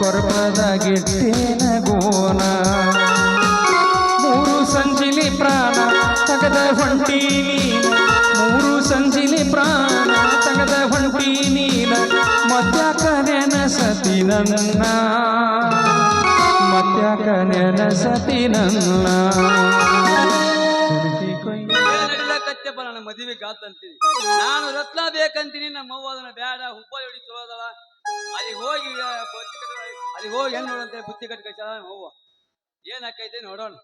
ಕೊರಪದಾಗಿಟ್ಟೇನ ಗೋನ? ಮೂರು ಸಂಜಿಲಿ ಪ್ರಾಣ ತಗದ ಹೊಂಟಿ ನೀನ. ಮೂರು ಸಂಜಿಲಿ ಪ್ರಾಣ ತಗದ ಹೊಂಟಿ ನೀನ. ಮತ್ಯಾಕ ನೆನಸತಿ ನನ್ನ? ಮತ್ಯಾಕ ನೆನಸತಿ ನನ್ನ? ನನ್ನ ಮದುವೆ ಕಾತಂತೀನಿ ನಾನು ರತ್ನ ಬೇಕಂತೀನಿ, ನಮ್ಮ ಅವ್ವ ಅದನ್ನ ಬೇಡ, ಹುಬ್ಬಳ್ಳಿ ಹೊಡಿ ಚಲೋದಳ ಅಲ್ಲಿ ಹೋಗಿ ಅಲ್ಲಿ ಹೋಗಿ ಹೆಂಗ್ ನೋಡಂತೆ? ಬುತ್ತಿ ಕಟ್ಟಿ ಕಚ್ಚ ಅವ್ವ ಏನ್ ಹಾಕೈತೆ ನೋಡೋಣ.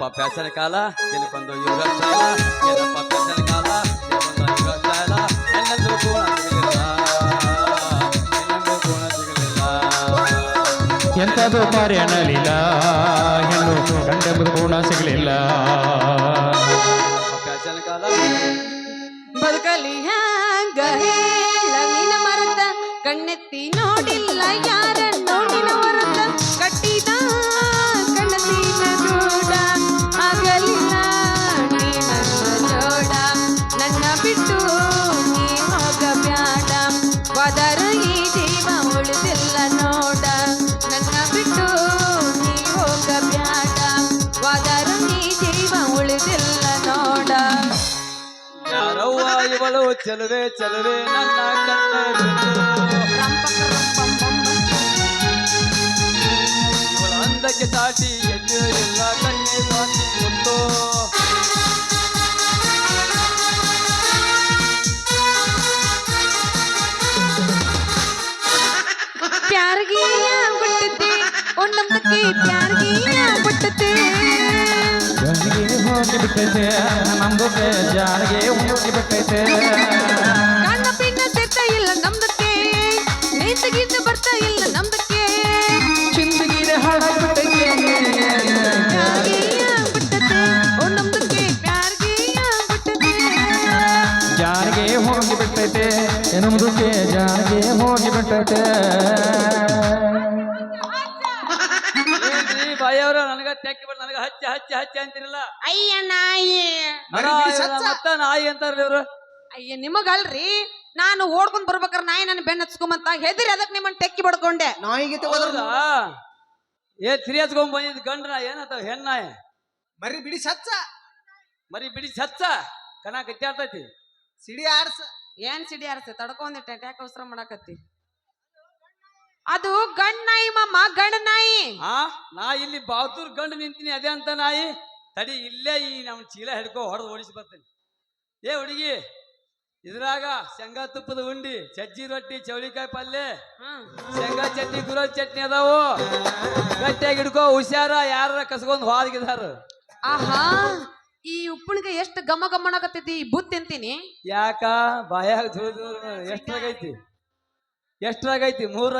ಏನಪ್ಪ ಪ್ಯಾಸನ ಕಾಲ? ಏನಕ್ಕೊಂದು ಯುಗ ಕಾಲ? ಏನಪ್ಪ ಫ್ಯಾಷನ್ ಕಾಲ? ಏನಕ್ಕೊಂದು ಯುಗ ಕಾಲ? ನನ್ನಂದು ಗುಣ ಸಿಗಲಿಲ್ಲ. ನನ್ನಂದು ಗುಣ ಸಿಗಲಿಲ್ಲ. ಹೆಣ್ಣು ಗಂಡೆಂಬುದು ಗುಣ ಸಿಗಲಿಲ್ಲ. ಪ್ಯಾಸನ ಕಾಲ? ಬದುಕಲಿ ಹ್ಯಾಂಗ ಹೇಳ? ನಿನ ಮರತ ಕಣ್ಣೆತ್ತಿ ನೋಡಿಲ್ಲ ಯಾರ ಬಿಟ್ಟು ನೀ ಹೋಗಬ್ಯಾಡ ವದರ ಈ ಜೀವ ಉಳಿದಿಲ್ಲ ನೋಡ. ನನ್ನ ಬಿಟ್ಟು ನೀ ಹೋಗಬ್ಯಾಡ ವದರ ಈ ಜೀವ ಉಳಿದಿಲ್ಲ ನೋಡ. ಯಾರವ್ವ ಇವಳು ಚೆಲುವೆ ಚೆಲುವೆ ನನ್ನ ಕಣ್ಣೆ ಅಂದಕ್ಕೆ ಸಾಟಿ ಎದ್ದು ಕಣ್ಣೆ ಸಾಟಿ ಮುತ್ತು ಪ್ಯಾರ್ಗಿ ಬಿಟ್ಟತೆ ಗಂಡಿಗೆ ಹೋಗಿ ಬಿಟ್ಟೈತೆ ನಮ್ದಕ್ಕೆ ಜಾರಿಗೆ ಹೋಗಿ ಬಿಟ್ಟೈತೆ ಕಣ್ಣ ಪಿಣ್ಣ ತೆತ್ತ ಇಲ್ಲ ನಮ್ದಕ್ಕೆ ನಿಂತಗಿಂದ ಬರ್ತಾ ಇಲ್ಲ ನಮ್ದಕ್ಕೆ. ಹಚ್ಚಿ ಹಚ್ಚಿ ಅಂತಿರಲ್ಲ? ಅಯ್ಯ ನಾಯಿ. ಮತ್ತ ನಾಯಿ ಅಂತಾರಲ್ಲ ಇವ್ರು? ಅಯ್ಯ ನಿಮಗಲ್ರಿ ನಾನು ಓಡ್ಕೊಂಡ್ ಬರ್ಬೇಕಾರ ನಾಯಿ ನನ್ನ ಬೆನ್ನ ಹಚ್ಕೊಂಬಂತ ಹೆದರಿ ಅದಕ್ಕೆ ನಿಮ್ಮನ್ನ ಟೆಕ್ಕಿ ಬಡ್ಕೊಂಡೆ. ನಾಯಿಗೆ ಏ ಸಿರಿ ಹಚ್ಕೊಂಡ್ ಬಂದಿದ್ ಗಂಡ್ರ ಏನಂತ ಹೆಣ್ಣಾಯ ಮರಿ ಬಿಡಿ ಸಚ್ಚ. ಮರಿ ಬಿಡಿ ಸಚ್ಚ. ಕಣ ಕತ್ತಾಡ್ತೈತಿ ಸಿಡಿ ಆಡ್ಸ. ಏನ್ ಸಿಡಿ ಆಡ್ಸ? ತಡ್ಕೊಂಡಿಟ್ಟೆ ಟ್ಯಾಕ್ ಅವಸರ ಮಾಡಾಕತ್ತಿ. ಅದು ಗಂಡ್ ನಾಯಿ ಮಮ್ಮ ಗಂಡ ನಾಯಿ. ಆ ನಾ ಇಲ್ಲಿ ಬಾತೂರ್ ಗಂಡು ನಿಂತೀನಿ ಅದೇ ಅಂತ ನಾಯಿ. ತಡಿ ಇಲ್ಲೇ ಈ ನಮ್ಮ ಚೀಲ ಹಿಡ್ಕೊ ಹೊಡೆದು ಓಡಿಸಿ ಬರ್ತೇನೆ. ಏ ಹುಡುಗಿ ಇದ್ರಾಗ ಶೇಂಗಾ ತುಪ್ಪದ ಉಂಡಿ ಚಜ್ಜಿ ರೊಟ್ಟಿ ಚೌಳಿಕಾಯಿ ಪಲ್ಯ. ಶೇಂಗಾ ಚಟ್ನಿ ಗುರ ಚಟ್ನಿ ಅದಾವು. ಗಟ್ಟಿಯಾಗಿ ಹಿಡ್ಕೋ ಹುಷಾರ ಯಾರ ಕಸ್ಕೊಂಡ್ ಹೋಗಿದಾರ ಆಹಾ ಈ ಉಪ್ಪಿನಕಾಯಿ ಎಷ್ಟು ಗಮ ಗಮ್ಮಣಕತ್ತೈತಿ ಈ ಬುತ್ತಿ ಅಂತೀನಿ ಯಾಕ? ಬಾಯಾಗ ತುಳಿದು ಎಷ್ಟ್ರಾಗೈತಿ ಎಷ್ಟ್ರಾಗೈತಿ ಮೂರಾಗ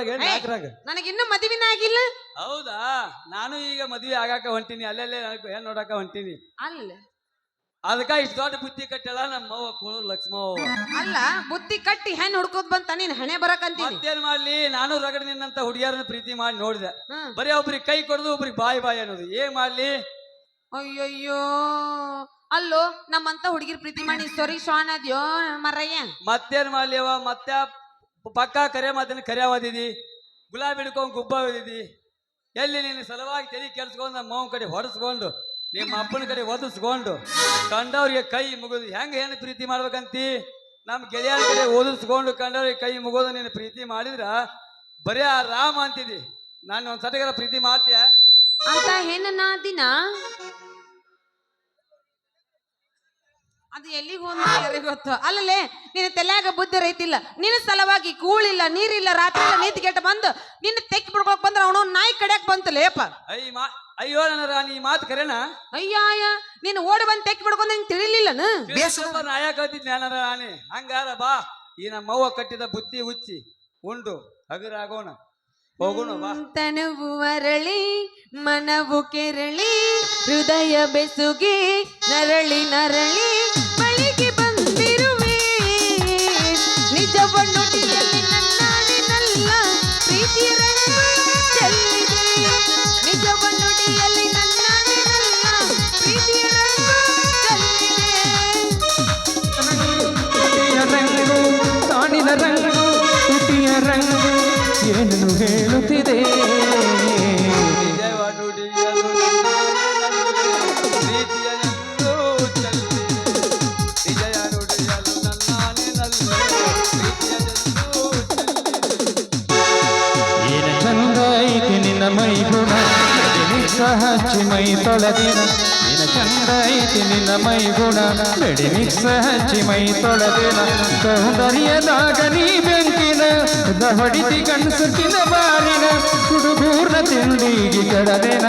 ಏನ್ ಏಯ್! ನಾಲ್ಕರಾಗ ಇನ್ನೂ ಮದುವಿನ ಆಗಿಲ್ಲ? ಹೌದಾ? ನಾನು ಈಗ ಮದ್ವೆ ಆಗಾಕ ಹೊಂಟೀನಿ ಅಲ್ಲಲ್ಲೇ ನನಗೆ ಹೆಣ್ಣು ನೋಡಾಕ ಹೊಂಟೀನಿ? ಅಲ್ಲ. ಅದಕ್ಕ ಇಷ್ಟ ದೊಡ್ಡ ಬುತ್ತಿ ಕಟ್ಟಲ್ಲ ನಮ್ಮ ಅವ್ವ ಕುಣೂರ್ ಲಕ್ಷ್ಮವ್ವ. ಅಲ್ಲ ಬುತ್ತಿ ಕಟ್ಟಿ ಹೆಣ್ ಹುಡ್ಕೋದ್ ಬಂತ ನೀನ್ ಹಣೆ ಬರಕಂತೀನಿ ಮತ್ತೇನ್ ಮಾಡ್ಲಿ? ನಾನು ರಗಡ ನಿನ್ನಂತ ಹುಡುಗಿಯರನ್ನ ಪ್ರೀತಿ ಮಾಡಿ ನೋಡಿದೆ. ಬರೀ ಒಬ್ರಿಗೆ ಕೈ ಕೊಡುದು ಒಬ್ರಿಗೆ ಬಾಯಿ ಬಾಯಿ ಅನ್ನೋದು. ಏನ್ ಮಾಡ್ಲಿ? ಅಯ್ಯಯ್ಯೋ. ಅಲ್ಲೋ ನಮ್ಮಂತ ಹುಡುಗಿರ್ ಪ್ರೀತಿ ಮಾಡಿ ಸೊರಿ ಶಾನ್ ಅದ್ಯೋ ಮರಯ್ಯ. ಮತ್ತೇನ್ ಮಾಡ್ಲಿ ಅವ ಮತ್ತೆ ಪಕ್ಕ ಕರೆ ಮಾತಿನ ಕರೆ ಓದಿದಿ, ಗುಲಾಬಿ ಹಿಡ್ಕೊಂಡು ಗುಬ್ಬ ಓದಿದಿ. ಎಲ್ಲಿ ನಿನ್ನ ಸಲುವಾಗಿ ತಲೆ ಕೆಲ್ಸ್ಕೊಂಡು ನಮ್ಮ ಕಡೆ ಹೊಡೆಸ್ಕೊಂಡು, ನಿಮ್ಮ ಅಪ್ಪನ ಕಡೆ ಓದಿಸ್ಕೊಂಡು ಕಂಡವ್ರಿಗೆ ಕೈ ಮುಗಿದು ಹೆಂಗೆ ಏನು ಪ್ರೀತಿ ಮಾಡ್ಬೇಕಂತಿ? ನಮ್ಮ ಗೆಳೆಯರ ಕಡೆ ಓದಿಸ್ಕೊಂಡು ಕಂಡವ್ರಿಗೆ ಕೈ ಮುಗೋದು ನೀನು ಪ್ರೀತಿ ಮಾಡಿದ್ರ, ಬರೀ ಆ ರಾಮ ಅಂತಿದಿ. ನಾನು ಒಂದ್ ಸಟಗರ ಪ್ರೀತಿ ಮಾಡ್ತೀಯ? ಅಂತ ಹೆಣ್ಣ ದಿನ ಅದು ಎಲ್ಲಿಗೆ ಹೋದ ಯಾರಿಗೆ ಗೊತ್ತು. ಅಲ್ಲಲೇ ನಿನ್ನ ತಲೆಯಾಗ ಬುದ್ಧಿ ರೈತಿಲ್ಲ. ನಿನ್ನ ಸಲವಾಗಿ ಕೂಳಿಲ್ಲ ನೀರಿಲ್ಲ ರಾತ್ರಿ ಎಲ್ಲ ನೀತಿ ಗೆಟ್ಟ ಬಂದು ನಿನ್ನ ತೆಕ್ಕಿ ಬಿಡ್ಕೊಕ್ ಬಂದ್ರ ಅವನು ನಾಯಿ ಕಡ್ಯಾಕ್ ಬಂತಲೇಪ ಅಯ್ಯ ಮಾ ಅಯ್ಯೋ ನನ್ನ ರಾಣಿ ಈ ಮಾತು ಕರೆಣ ಅಯ್ಯಾಯ ನೀನು ಓಡಿ ಬಂದು ತೆಕ್ಕಿ ಬಿಡ್ಕೊಂಡ್ ನಿಂಗೆ ತಿಳಿಲಿಲ್ಲನ? ನಾಯ ಕಳ್ತಿದ್ದೆ ನನ್ನ ರಾಣಿ? ಹಂಗಾರ ಬಾ ಈ ನಮ್ಮವ್ವ ಕಟ್ಟಿದ ಬುತ್ತಿ ಹುಚ್ಚಿ ಉಂಡು ಹಗುರಾಗೋಣ. ಹೋಗೋಣ ಬಾ. ತನುವು ಅರಳಿ ಮನವು ಕೆರಳಿ ಹೃದಯ ಬೆಸುಗೆ ನರಳಿ ನರಳಿ. keep ತೊಳೆದಿನ. ಏನ ಚಂದ ಐತಿ, ನಿನ್ನ ಮೈ ಗುಣ ಬೆಡಿ ಮಿಕ್ಸ ಹಚ್ಚಿ ಮೈ ತೊಳೆದಿನ. ಸೌಂದರ್ಯದಾಗ ನೀ ಬೆಂಕಿನ ಹೊಡಿತಿ ಕಣ್ಸುಕಿನ ಬಾರಿನ. ಹುಡುಗೂರ್ನ ತಿಂಡಿಗೆ ಕಡದಿನ.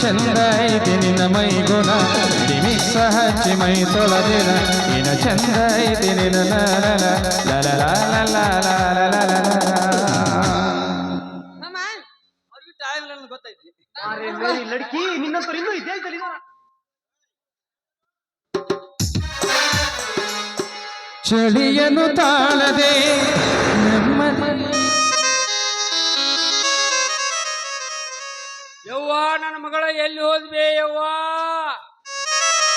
ಚಂದ ಐತಿ, ನಿನ್ನ ಮೈ ಗುಣ ಹಚ್ಚಿ ಮೈ ತೊಳೆದಿನ ಇನ ಚಂದ ಐತಿ ನಿನ್ನ ಲಡ್ಕಿ ಇನ್ನೂ ಇದ್ದಲ್ಲ ಚಳಿಯನು ತಾಳದೆ ಯವ್ವಾ ಯವ್ವ ನನ್ನ ಮಗಳ ಎಲ್ಲಿ ಹೋದ್ವಿ ಯವ್ವ?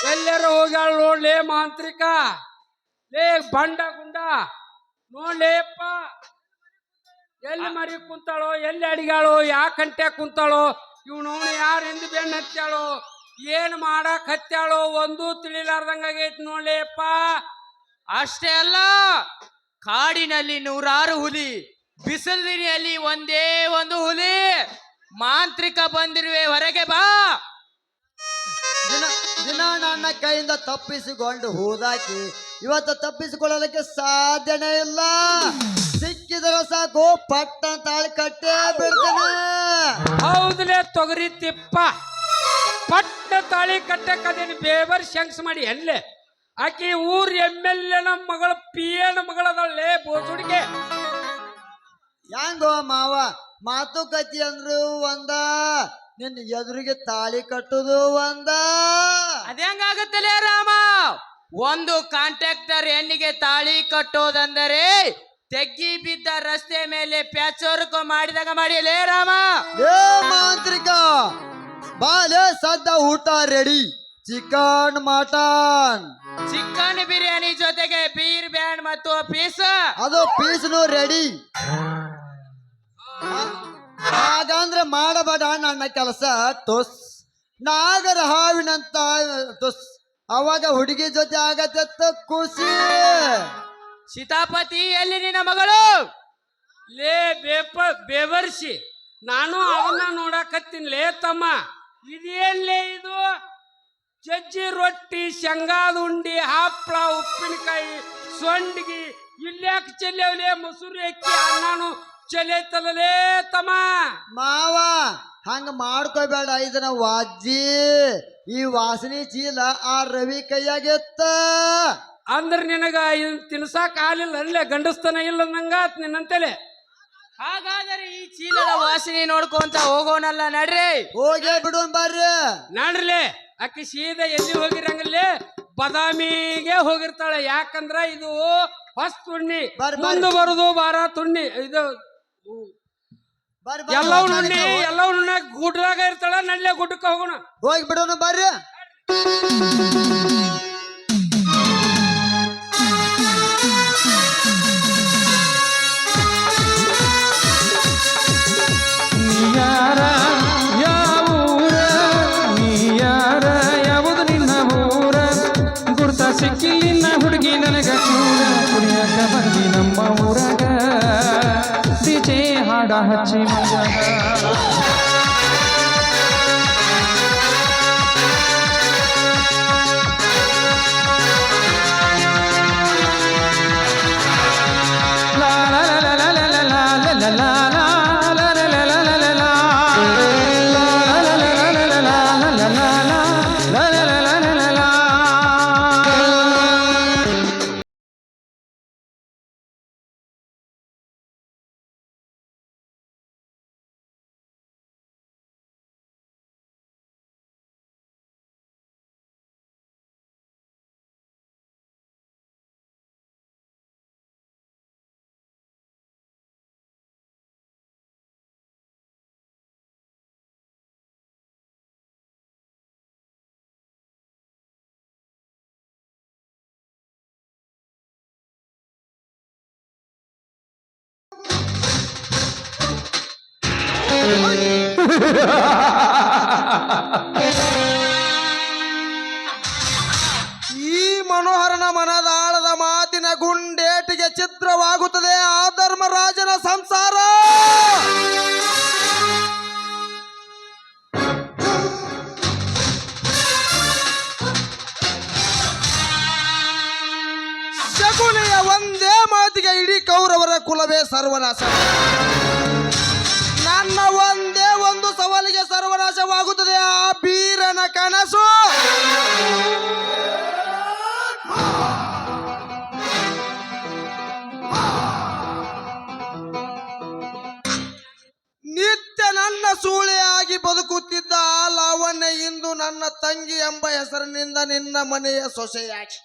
ಎಲ್ಲರ ಹೋಗ್ಯಾಳ ನೋಡ್ಲೇ ಮಾಂತ್ರಿಕ. ಲೇ ಬಂಡ ಗುಂಡ. ನೋಡ್ಲೇಪ್ಪ ಎಲ್ಲಿ ಮರಿ ಕುಂತಾಳೋ ಎಲ್ಲಿ ಅಡಿಗಾಳೋ ಯಾ ಕಂಟೆ ಕುಂತಾಳೋ ಇವನು ಯಾರು ಹಿಂದ್ ಬೆನ್ನ ಹತ್ಯಾಳೋ ಏನ್ ಮಾಡಕ್ ಹತ್ಯಾಳೋ ಒಂದು ತಿಳಿಲಾರ್ದಂಗಾಗೈತಿ ನೋಡ್ಲೇಪ್ಪ ಅಷ್ಟೇ ಅಲ್ಲ ಕಾಡಿನಲ್ಲಿ ನೂರಾರು ಹುಲಿ ಬಿಸಿಲಿನಲ್ಲಿ ಒಂದೇ ಒಂದು ಹುಲಿ. ಮಾಂತ್ರಿಕ ಬಂದಿರುವೆ ಹೊರಗೆ ಬಾ. ದಿನ ದಿನ ನನ್ನ ಕೈಯಿಂದ ತಪ್ಪಿಸಿಕೊಂಡು ಹೋದಾಕಿ ಇವತ್ತು ತಪ್ಪಿಸಿಕೊಳ್ಳಲಿಕ್ಕೆ ಸಾಧ್ಯನೇ ಇಲ್ಲ. ಸಿಕ್ಕಿದರೆ ಸಾಕು ಪಟ್ಟ ತಾಳಿ ಕಟ್ಟೇ ಬಿಡ್ತೇನೆ. ಹೌದಲೇ ತೊಗರಿ ತಿಪ್ಪ. ಪಟ್ಟ ತಾಳಿ ಕಟ್ಟಕ್ ಅದೇನು ಬೇಬರ್ ಶಂಕ್ಸ್ ಮಾಡಿ ಎಲ್ಲೇ? ಆಕಿ ಊರ್ ಎಂ ಎಲ್ ಎ ನಮ್ಮ ಮಗಳ ಪಿ ಎನ್ ಮಗಳದಲ್ಲೇ ಬೋಸುಡಿಗೆ ಹೆಂಗೋ ಮಾವ ಮಾತುಕತೆ ಅಂದ್ರು ಒಂದ. ನಿನ್ನ ಎದುರಿಗೆ ತಾಳಿ ಕಟ್ಟುದು ಒಂದ. ಅದೇಂಗಾಗುತ್ತಲೇ ರಾಮ? ಒಂದು ಕಾಂಟ್ರಾಕ್ಟರ್ ಹೆಣ್ಣಿಗೆ ತಾಳಿ ಕಟ್ಟೋದಂದರೆ ತೆಗ್ಗಿ ಬಿದ್ದ ರಸ್ತೆ ಮೇಲೆ ಪ್ಯಾಚೋರ್ಕ ಮಾಡಿದಾಗ ಮಾಡಿ ಲೇ ರಾಮ? ಏ ಮಾಂತ್ರಿಕ ಬಾಲೆ ಸದ್ದ ಊಟ ready. Chicken mutton. Chicken biryani ಜೊತೆಗೆ ಬೀರ್ ಬ್ಯಾಂಡ್ ಮತ್ತು ಪೀಸ್. ಅದು ಪೀಸ್ನು ರೆಡಿ. ಹಾಗಂದ್ರೆ ಮಾಡಬೇಡ ನನ್ನ ಕೆಲಸ, ತೊಸ್. ನಾಗರ ಹಾವಿನಂತ ತೊಸ್. ಅವಾಗ ಹುಡುಗಿ ಜೊತೆ ಆಗತ್ತ ಖುಷಿ ಸೀತಾಪತಿ, ಎಲ್ಲಿ ನಿನ್ನ ಮಗಳು? ಲೇ, ಬೇಪ ಬೇವರ್ಸಿ ನಾನು ಅವನ್ನ ನೋಡಕತ್ತೀನಿ. ಲೇ, ತಮ್ಮ. ಇದೇನ್ಲೇ ಇದು? ಜಜ್ಜಿ ರೊಟ್ಟಿ, ಶೇಂಗಾದ ಉಂಡಿ ಹಪ್ಪಳ ಉಪ್ಪಿನಕಾಯಿ, ಸೊಂಡಿಗಿ. ಇಲ್ಯಾಕೆ ಚೆಲ್ಲವಲೇ ಮೊಸರು ಅಕ್ಕಿ ಅನ್ನನು ತಲಲೇ ತಮ್ಮ ಮಾವ ಹಂಗ ಮಾಡ್ಕೋಬೇಡ ಇದನ್ನ ವಾಜ್ಜಿ. ಈ ವಾಸನೆ ಚೀಲ ಆ ರವಿ ಕೈಯಾಗೆತ್ತ. ಅಂದ್ರ ನಿನಗ ಇದನ್ ತಿನ್ಸಾಕ ಆಲಿಲ್ಲ ಅಲ್ಲೇ ಗಂಡಸ್ತನ ಇಲ್ಲ ನಂಗಾತ್ ನಿನ್ನಂತೇಲೆ. ಹಾಗಾದರೆ ಈ ಚೀಲದ ವಾಸನೆ ನೋಡ್ಕೊಂತ ಹೋಗೋಣಲ್ಲ ನಡ್ರಿ. ಹೋಗೇ ಬಿಡೋನ್ ಬರ್ರಿ. ನಡ್ರಿ ಅಕ್ಕಿ ಸೀದಾ ಎಲ್ಲಿ ಹೋಗಿರಂಗಲ್ಲಿ ಬದಾಮಿಗೆ ಹೋಗಿರ್ತಾಳೆ. ಯಾಕಂದ್ರ ಇದು ಫಸ್ಟ್ ತುಣ್ಣಿ ಬರ್ರಿ, ಬರ್ರಿ. ಮುಂದೆ ಬರುದು ಬಾರ ತುಣ್ಣಿ. ಇದು ಎಲ್ಲವೂ ನುಣ್ಣಿ ನಾವು. ಎಲ್ಲವೂ ನುಣ್ಣ ಗುಡ್ಡದಾಗ ಇರ್ತಾಳ ನಡ್ಲೆ ಗುಡ್ಡಕ್ಕೆ ಹೋಗೋಣ ಹೋಗಿ ಬಿಡೋಣ ಬರ್ರಿ ನನಗ ಚೂರ ಈ ಮನೋಹರನ ಮನದಾಳದ ಮಾತಿನ ಗುಂಡೇಟಿಗೆ ಚಿತ್ರವಾಗುತ್ತದೆ ಆ ಧರ್ಮರಾಜನ ಸಂಸಾರ. ಶಕುನಿಯ ಒಂದೇ ಮಾತಿಗೆ ಇಡೀ ಕೌರವರ ಕುಲವೇ ಸರ್ವನಾಶ. ಕನಸು. ನಿತ್ಯ ನನ್ನ ಸೂಳೆಯಾಗಿ ಬದುಕುತ್ತಿದ್ದ ಆ ಲಾವಣ್ಯ ಇಂದು ನನ್ನ ತಂಗಿ ಎಂಬ ಹೆಸರಿನಿಂದ ನಿನ್ನ ಮನೆಯ ಸೊಸೆಯಾಗಿ.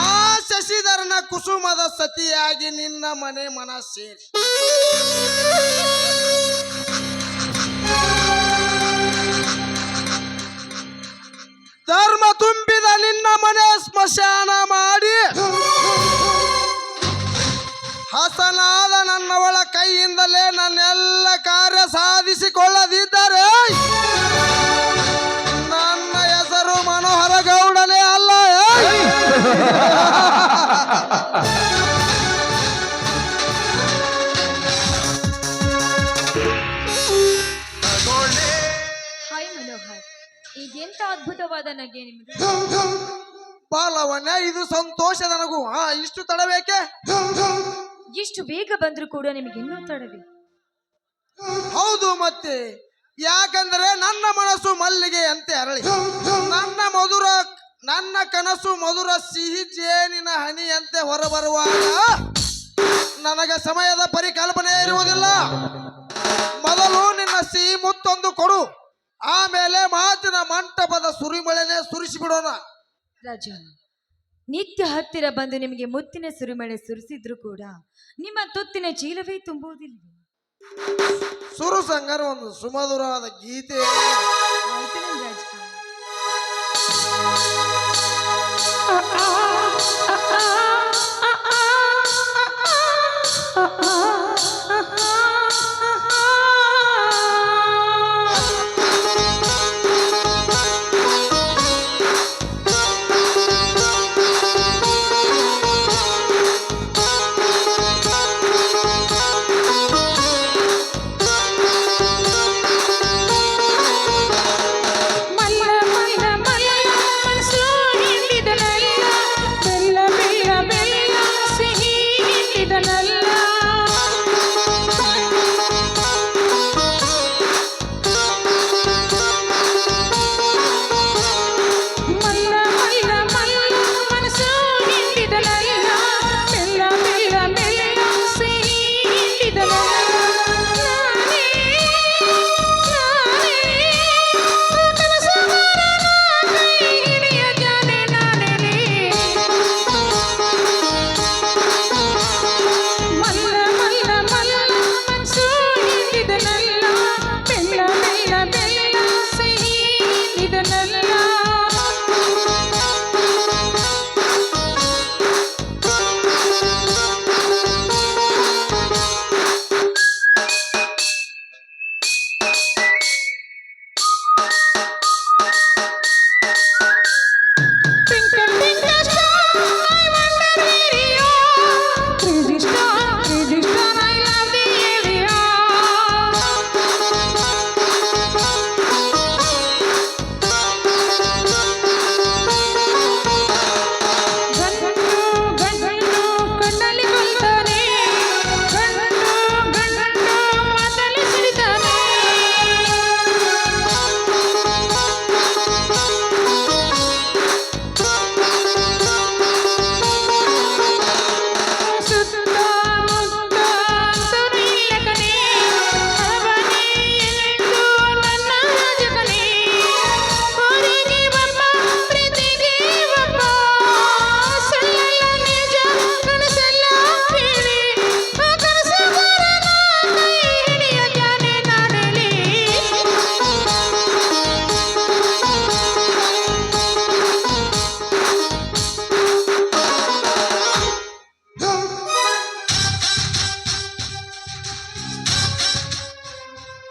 ಆ ಶಶಿಧರನ ಕುಸುಮದ ಸತಿಯಾಗಿ ನಿನ್ನ ಮನೆ ಮನ ಸೇರಿ ಹಾಯ್ ಮನೋಹರ್. ಅದ್ಭುತವಾದ ನಗೆ ನಿಮಗೆ ಬಾಲವಣ್ಣ ಇದು ಸಂತೋಷದ ನನಗೂ ಹಾ ಇಷ್ಟು ತಡಬೇಕೆ ಇಷ್ಟು ಬೇಗ ಬಂದ್ರು ಕೂಡ ನಿಮಗೆ ಇನ್ನೂ ತಡವೆ. ಹೌದು ಮತ್ತೆ. ಯಾಕಂದ್ರೆ ನನ್ನ ಮನಸ್ಸು ಮಲ್ಲಿಗೆ ಅಂತ ಅರಳಿ ನನ್ನ ಮಧುರ ನನ್ನ ಕನಸು ಮಧುರ ಸಿಹಿ ಜೇನಿನ ಹನಿಯಂತೆ ಹೊರಬರುವಾಗ ನನಗೆ ಸಮಯದ ಪರಿಕಲ್ಪನೆ ಇರುವುದಿಲ್ಲ. ಮೊದಲು ನಿನ್ನ ಸಿಹಿ ಮುತ್ತೊಂದು ಕೊಡು. ಆಮೇಲೆ ಮಾತಿನ ಮಂಟಪದ ಸುರಿಮಳೆನೆ ಸುರಿಸಿಬಿಡೋಣ. ರಾಜ ನಿತ್ಯ ಹತ್ತಿರ ಬಂದು ನಿಮಗೆ ಮುತ್ತಿನ ಸುರಿಮಳೆ ಸುರಿಸಿದ್ರು ಕೂಡ ನಿಮ್ಮ ತುತ್ತಿನ ಚೀಲವೇ ತುಂಬುವುದಿಲ್ಲ. ಸುರು ಸಂಗರ ಒಂದು ಸುಮಧುರವಾದ ಗೀತೆ. ಆಯ್ತು ನನ್ ರಾಜ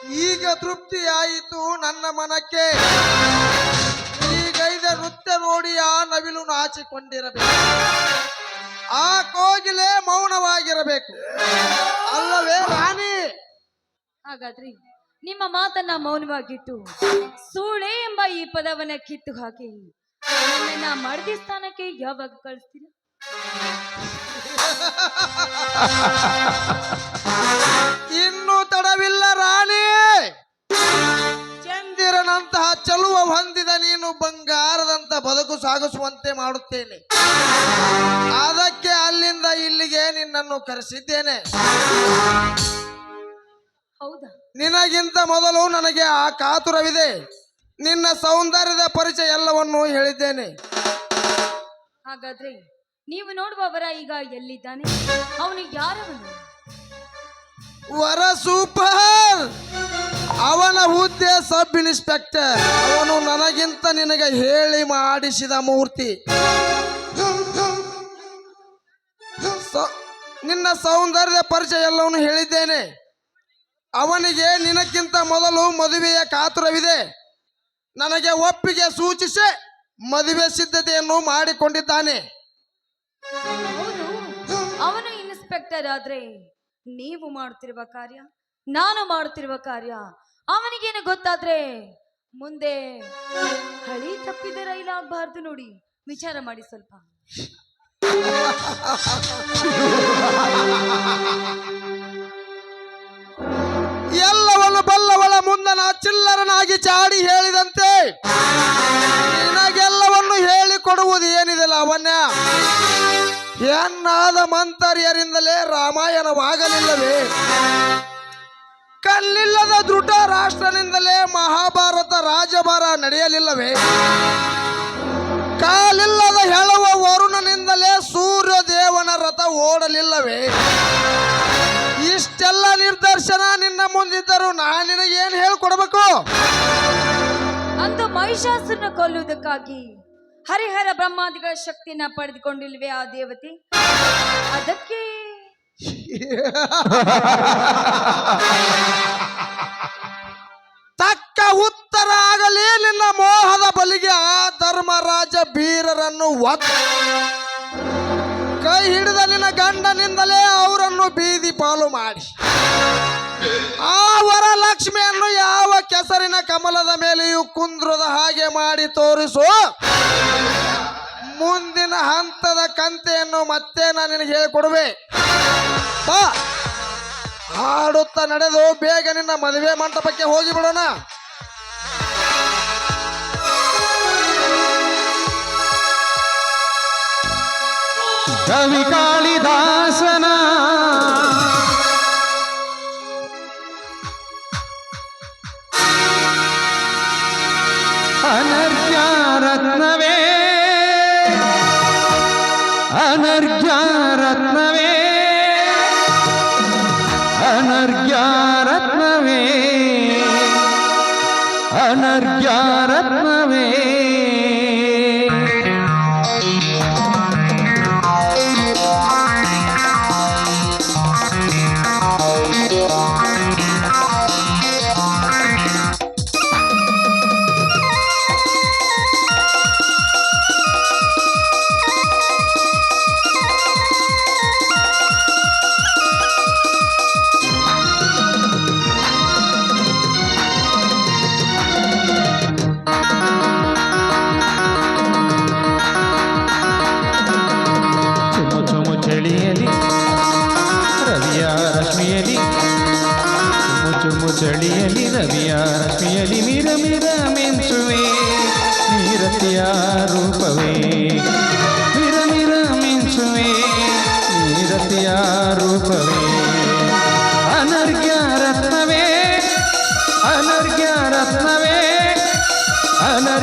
ಬುದ್ಧಿಯಾಯಿತು ನನ್ನ ಮನಕ್ಕೆ. ಈಗೈದ ನೃತ್ಯ ನೋಡಿ ಆ ನವಿಲು ನಾಚಿಕೊಂಡಿರಬೇಕು. ಆ ಕೋಗಿಲೆ ಮೌನವಾಗಿರಬೇಕು. ಅಲ್ಲವೇ ರಾಣಿ? ಹಾಗಾದ್ರೆ ನಿಮ್ಮ ಮಾತನ್ನ ಮೌನವಾಗಿಟ್ಟು ಸೂಳೆ ಎಂಬ ಈ ಪದವನ್ನ ಕಿತ್ತು ಹಾಕಿ. ನನ್ನ ಮಡದಿ ಸ್ಥಾನಕ್ಕೆ ಯಾವಾಗ ಕಳಿಸ್ತೀರಾ? ಚಂದಿರನಂತಹ ಚಲುವ ಹೊಂದಿದ ನೀನು ಬಂಗಾರದಂತ ಬದುಕು ಸಾಗಿಸುವಂತೆ ಮಾಡುತ್ತೇನೆ. ಅದಕ್ಕೆ ಅಲ್ಲಿಂದ ಇಲ್ಲಿಗೆ ನಿನ್ನನ್ನು ಕರೆಸಿದ್ದೇನೆ. ನಿನಗಿಂತ ಮೊದಲು ನನಗೆ ಆ ಕಾತುರವಿದೆ. ನಿನ್ನ ಸೌಂದರ್ಯದ ಪರಿಚಯ ಎಲ್ಲವನ್ನು ಹೇಳಿದ್ದೇನೆ. ಹಾಗಾದ್ರೆ ನೀವು ನೋಡುವವರ ಈಗ ಎಲ್ಲಿದ್ದಾನೆ? ಅವನು ಯಾರವನು? ವರ ಸೂಪರ್! ಅವನ ಹುದ್ದೆ ಸಬ್ ಇನ್ಸ್ಪೆಕ್ಟರ್. ಅವನು ನನಗಿಂತ ನಿನಗೆ ಹೇಳಿ ಮಾಡಿಸಿದ ಮೂರ್ತಿ. ನಿನ್ನ ಸೌಂದರ್ಯ ಪರಿಚಯ ಎಲ್ಲವನ್ನು ಹೇಳಿದ್ದೇನೆ. ಅವನಿಗೆ ನಿನಕ್ಕಿಂತ ಮೊದಲು ಮದುವೆಯ ಕಾತುರವಿದೆ. ನನಗೆ ಒಪ್ಪಿಗೆ ಸೂಚಿಸಿ ಮದುವೆ ಸಿದ್ಧತೆಯನ್ನು ಮಾಡಿಕೊಂಡಿದ್ದಾನೆ. ಅವನು ಇನ್ಸ್ಪೆಕ್ಟರ್ ಆದ್ರೆ ನೀವು ಮಾಡುತ್ತಿರುವ ಕಾರ್ಯ, ನಾನು ಮಾಡುತ್ತಿರುವ ಕಾರ್ಯ ಅವನಿಗೇನು ಗೊತ್ತಾದ್ರೆ ಮುಂದೆ ಹಳಿ ತಪ್ಪಿದ ರೈಲಾಗಬಾರ್ದು ನೋಡಿ. ವಿಚಾರ ಮಾಡಿ ಸ್ವಲ್ಪ. ಎಲ್ಲವನ್ನು ಬಲ್ಲವಳ ಮುಂದನ ಚಿಲ್ಲರನಾಗಿ ಚಾಡಿ ಹೇಳಿದಂತೆ ನಿನಗೆಲ್ಲವನ್ನು ಹೇಳಿಕೊಡುವುದು ಏನಿದೆ ಲಾವಣ್ಯ ಎನ್ನಾದ ಮಂತರ್ಯರಿಂದಲೇ ರಾಮಾಯಣವಾಗಲಿಲ್ಲವೇ? ಕಲ್ಲಿಲ್ಲದ ದೃಢ ರಾಜಭಾರ ನಡೆಯಲಿಲ್ಲವೇ? ಕಾಲಿಲ್ಲದ ಹೇಳುವ ವರುಣನಿಂದಲೇ ಸೂರ್ಯ ದೇವನ ರಥ ಓಡಲಿಲ್ಲವೇ? ಇಷ್ಟೆಲ್ಲ ನಿರ್ದರ್ಶನ ನಿನ್ನ ಮುಂದಿದ್ದರು ನಾನು ನಿನಗೇನು ಹೇಳ್ಕೊಡ್ಬೇಕು? ಅಂದು ಮಹಿಷಾಸುರನ ಕೊಲ್ಲುವುದಕ್ಕಾಗಿ ಹರಿಹರ ಬ್ರಹ್ಮಾದಿಗಳ ಶಕ್ತಿನ ಪಡೆದುಕೊಂಡಿಲ್ವೇ ಆ ದೇವತೆ? ಅದಕ್ಕೆ? ತಕ್ಕ ಉತ್ತರ ಆಗಲಿ ನಿನ್ನ ಮೋಹದ ಬಲಿಗೆ ಆ ಧರ್ಮರಾಜ ಬೀರರನ್ನು ಒತ್ತ. ಕೈ ಹಿಡಿದ ನಿನ್ನ ಗಂಡನಿಂದಲೇ ಅವರನ್ನು ಬೀದಿ ಪಾಲು ಮಾಡಿ. ಆ ವರ ಲಕ್ಷ್ಮಿಯನ್ನು ಯಾವ ಕೆಸರಿನ ಕಮಲದ ಮೇಲೆಯೂ ಕುಂದ್ರದ ಹಾಗೆ ಮಾಡಿ ತೋರಿಸು. ಮುಂದಿನ ಹಂತದ ಕಂತೆಯನ್ನು ಮತ್ತೆ ನಾನು ನಿನಗೆ ಹೇಳಿಕೊಡುವೆ. ಬಾ. ಹಾಡುತ್ತಾ ನಡೆದು ಬೇಗ ನಿನ್ನ ಮದುವೆ ಮಂಟಪಕ್ಕೆ ಹೋಗಿ ಬಿಡೋಣ ಕವಿ ಕಾಳಿದಾಸನ. ಅನರ್ಘ್ಯ ರತ್ನವೇ. ಅನರ್ಘ್ಯ Yeah.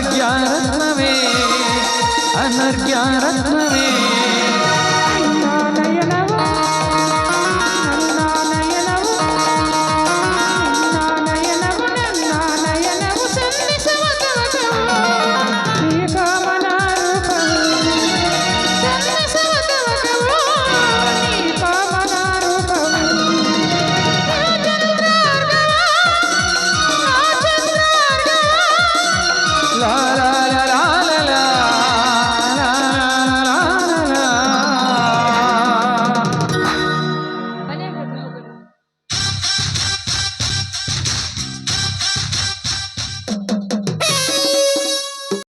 ಅನರ್ಘ್ಯ ರತ್ನವೇ ಅನರ್ಘ್ಯ ರತ್ನವೇ